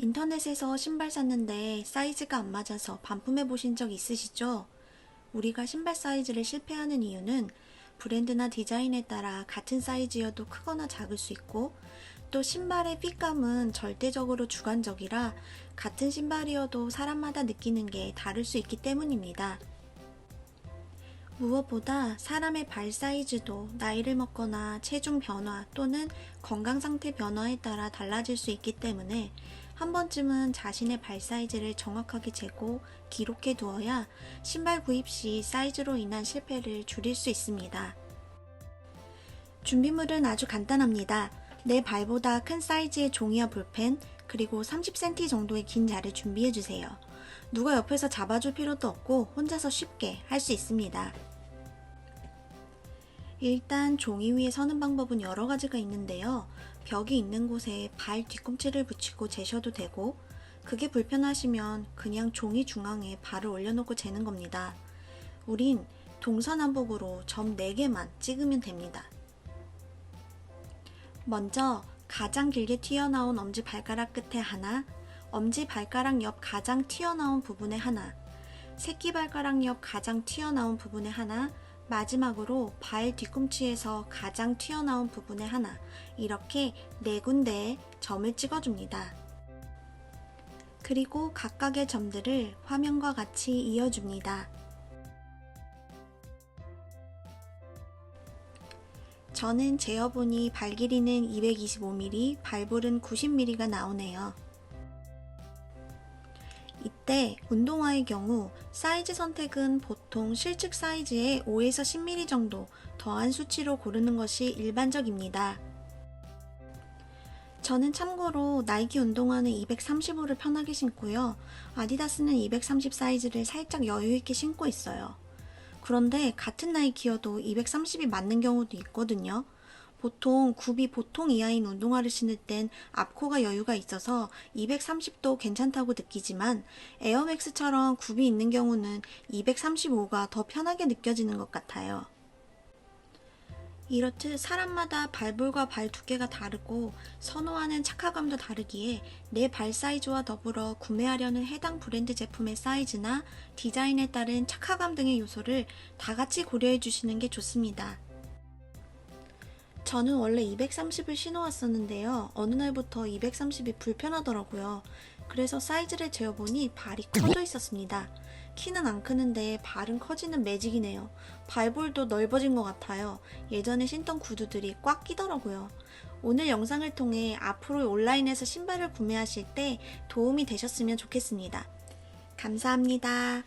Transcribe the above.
인터넷에서 신발 샀는데 사이즈가 안 맞아서 반품해 보신 적 있으시죠? 우리가 신발 사이즈를 실패하는 이유는 브랜드나 디자인에 따라 같은 사이즈여도 크거나 작을 수 있고 또 신발의 핏감은 절대적으로 주관적이라 같은 신발이어도 사람마다 느끼는 게 다를 수 있기 때문입니다. 무엇보다 사람의 발 사이즈도 나이를 먹거나 체중 변화 또는 건강 상태 변화에 따라 달라질 수 있기 때문에 한 번쯤은 자신의 발 사이즈를 정확하게 재고 기록해 두어야 신발 구입 시 사이즈로 인한 실패를 줄일 수 있습니다. 준비물은 아주 간단합니다. 내 발보다 큰 사이즈의 종이와 볼펜, 그리고 30cm 정도의 긴 자를 준비해 주세요. 누가 옆에서 잡아줄 필요도 없고 혼자서 쉽게 할 수 있습니다. 일단 종이 위에 서는 방법은 여러 가지가 있는데요. 벽이 있는 곳에 발 뒤꿈치를 붙이고 재셔도 되고, 그게 불편하시면 그냥 종이 중앙에 발을 올려놓고 재는 겁니다. 우린 동서남북으로 점 4개만 찍으면 됩니다. 먼저 가장 길게 튀어나온 엄지 발가락 끝에 하나, 엄지 발가락 옆 가장 튀어나온 부분에 하나, 새끼 발가락 옆 가장 튀어나온 부분에 하나, 마지막으로 발 뒤꿈치에서 가장 튀어나온 부분에 하나, 이렇게 네 군데에 점을 찍어줍니다. 그리고 각각의 점들을 화면과 같이 이어줍니다. 저는 재어보니 발 길이는 225mm, 발볼은 90mm가 나오네요. 이때 운동화의 경우 사이즈 선택은 보통 실측 사이즈의 5에서 10mm 정도 더한 수치로 고르는 것이 일반적입니다. 저는 참고로 나이키 운동화는 235를 편하게 신고요. 아디다스는 230 사이즈를 살짝 여유있게 신고 있어요. 그런데 같은 나이키여도 230이 맞는 경우도 있거든요. 보통 굽이 보통 이하인 운동화를 신을 땐 앞코가 여유가 있어서 230도 괜찮다고 느끼지만 에어맥스처럼 굽이 있는 경우는 235가 더 편하게 느껴지는 것 같아요. 이렇듯 사람마다 발볼과 발 두께가 다르고 선호하는 착화감도 다르기에 내 발 사이즈와 더불어 구매하려는 해당 브랜드 제품의 사이즈나 디자인에 따른 착화감 등의 요소를 다 같이 고려해 주시는 게 좋습니다. 저는 원래 230을 신어왔었는데요. 어느 날부터 230이 불편하더라고요. 그래서 사이즈를 재어보니 발이 커져 있었습니다. 키는 안 크는데 발은 커지는 매직이네요. 발볼도 넓어진 것 같아요. 예전에 신던 구두들이 꽉 끼더라고요. 오늘 영상을 통해 앞으로 온라인에서 신발을 구매하실 때 도움이 되셨으면 좋겠습니다. 감사합니다.